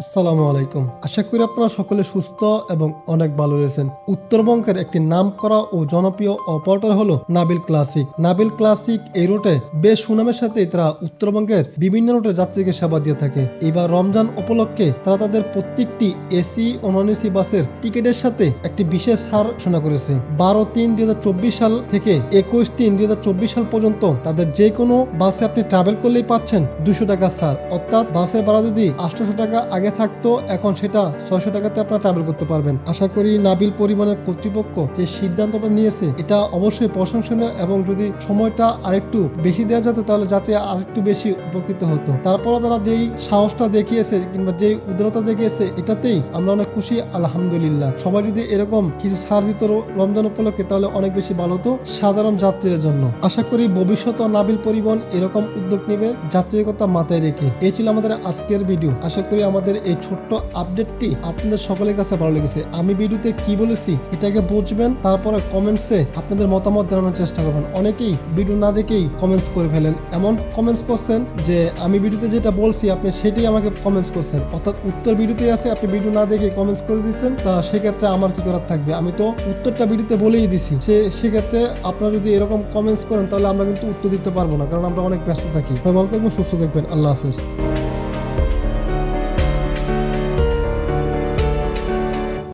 আসসালামু আলাইকুম। আশা করি আপনারা সকলে সুস্থ এবং অনেক ভালো রয়েছেন। উত্তরবঙ্গের একটি নামকরা ও জনপ্রিয় অপারেটর হলো নাবিল ক্লাসিক। নাবিল ক্লাসিক এই রুটে বেশ সুনামের সাথে তারা উত্তরবঙ্গের বিভিন্ন রুটে যাত্রীকে সেবা দিয়ে থাকে। এবার রমজান উপলক্ষে তারা তাদের প্রত্যেকটি এসি ও নন এসি বাসের টিকিটের সাথে একটি বিশেষ ছাড় ঘোষণা করেছে। বারো তিন দুই সাল থেকে একুশ তিন দুই সাল পর্যন্ত তাদের যে কোনো বাসে আপনি ট্রাভেল করলেই পাচ্ছেন দুশো টাকা ছাড়। অর্থাৎ বাসের ভাড়া যদি আটশোশো টাকা আগে থাকতো, এখন সেটা ছয়শো টাকাতে আপনারা ট্রাভেল করতে পারবেন। আশা করি নাবিল পরিবহনের কর্তৃপক্ষ যে সিদ্ধান্তটা নিয়েছে, এটা অবশ্যই প্রশংসনীয় এবং যদি সময়টা আরেকটু বেশি দেওয়া যেত, তাহলে যাতে আরেকটু বেশি উপকৃত হতো। তারপরে তারা যেই সাহসটা দেখিয়েছে কিংবা যেই উদারতা দেখিয়েছে, এটাতেই আমরা অনেক খুশি, আলহামদুলিল্লাহ। সবাই যদি এরকম কিছু ছাড় দিত রমজান উপলক্ষে, তাহলে অনেক বেশি ভালো হতো সাধারণ যাত্রীদের জন্য। আশা করি ভবিষ্যতে নাবিল পরিবহন এরকম উদ্যোগ নেবে যাত্রীর কথা মাথায় রেখে। এই ছিল আমাদের আজকের ভিডিও আশা করি আমাদের এই ছোট্ট আপডেটটি আপনাদের সকলের কাছে ভালো লেগেছে। আমি ভিডিওতে কি বলেছি এটাকে বুঝবেন, তারপরে কমেন্টসে আপনাদের মতামত জানানোর চেষ্টা করবেন। অনেকেই ভিডিও না দেখেই কমেন্টস করে ফেলেন। এমন কমেন্টস করছেন যে, আমি ভিডিওতে যেটা বলছি, আপনি সেটাই আমাকে কমেন্টস করছেন। অর্থাৎ উত্তর ভিডিওতেই আছে, আপনি ভিডিও না দেখে কমেন্টস করে দিচ্ছেন তা সেক্ষেত্রে আমার কি করার থাকবে। আমি তো উত্তরটা ভিডিওতে বলেই দিছি। সে, সেক্ষেত্রে আপনারা যদি এরকম কমেন্টস করেন, তাহলে আমরা কিন্তু উত্তর দিতে পারব না, কারণ আমরা অনেক ব্যস্ত থাকি। ভালো থাকবেন, সুস্থ থাকবেন। আল্লাহ হাফেজ।